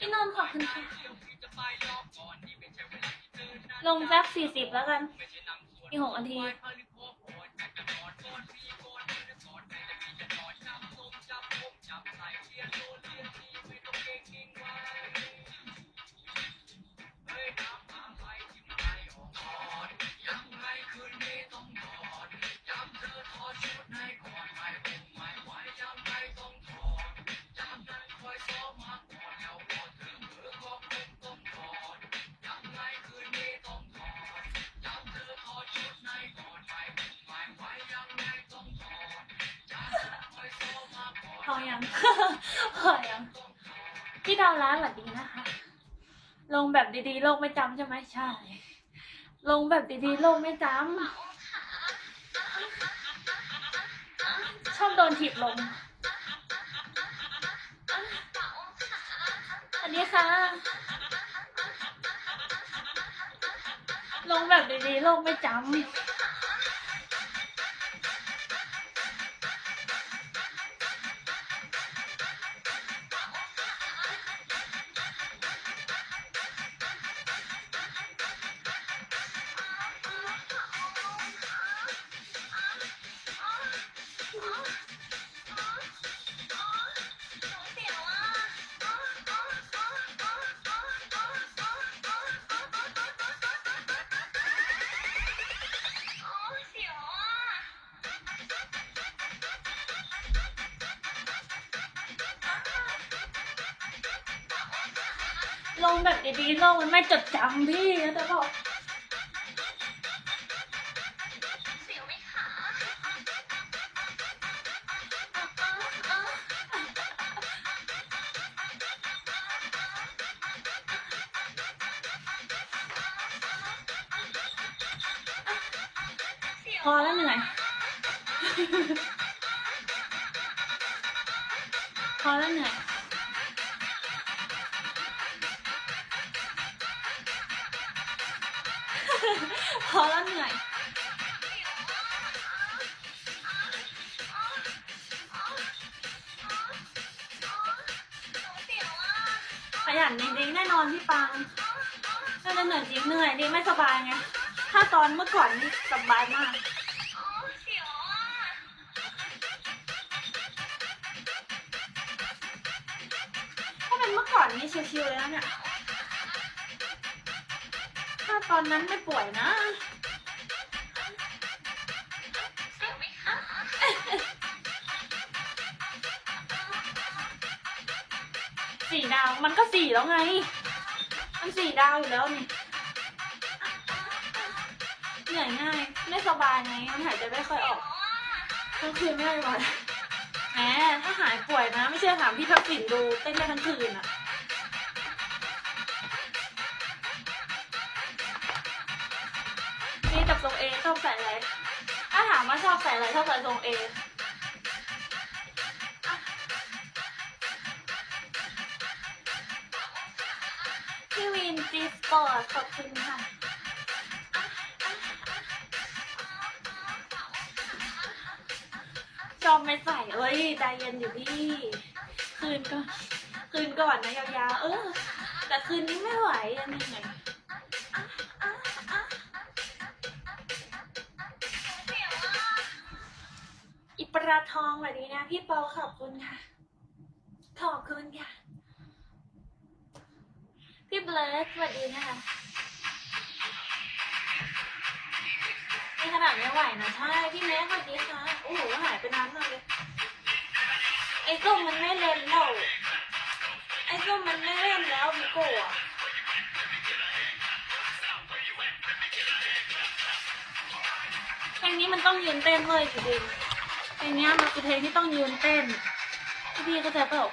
พี่นนท์ขอบคุณค่ะลงสักสี่สิบแล้วกัน อีกหกนาทีพอ ยังพอยัง พี่ดาวร้านสวัสดีนะคะ ลงแบบดีๆ โลกไม่จำใช่ไหมใช่ ลงแบบดีๆ โลกไม่จำชอบโดนถีบลงอันนี้ค่ะ ลงแบบดีๆ โลกไม่จำ ลงแบบดีๆโลกมันไม่จดจำพี่แต่บอกพอแล้วเหนื่อยพอแล้วเหนื่อย พอแล้วเหนื่อยขยันจริงๆแน่นอนพี่ปังน่าจะเหนื่อยจริงเหนื่อยดีไม่สบายไง ถ้าตอนเมื่อก่อนนี่สบายมากถ้าเป็นเมื่อก่อนนี่ชิวๆเลยนะเนี่ย ตอนนั้นไม่ป่วยนะสี่ดาวมันก็สี่แล้วไง มันสี่ดาวอยู่แล้วนี่ เหนื่อยง่าย ไม่สบายไง มันหายใจไม่ค่อยออกทั้งคืนไม่ได้นอนแหมถ้าหายป่วยนะ ไม่เชื่อถามพี่ทักษิณดูเต้นได้ทั้งคืนอะ อชอบใส่อะไร ถ้าถามว่าชอบใส่อะไรชอบใส่ทรงเอพี่วินจีสปอร์ตขอบคุณค่ะจอมไม่ใส่เอ้ยใจเย็นอยู่พี่ คืนก่อนคืนก่อนนะยาวๆ เออ แต่คืนนี้ไม่ไหวอันนี้ไง ราทองสวัสดีนะ พี่เปาขอบคุณค่ะ ขอบคุณค่ะ พี่เบลสสวัสดีนะคะนี่ขนาดไม่ไหวนะ ใช่ พี่แม็กสวัสดีค่ะ โอ้โห หายไปนานมากเลย ไอ้ส้มมันไม่เล่นแล้ว ไอ้ส้มมันไม่เล่นแล้วพี่โก้อะเพลงนี้มันต้องยืนเต้นเลยจริงๆ เพลงนี้ยมันคือเพลงที่ต้องยืนเต้นพี่พี่เข้าใจเปล่า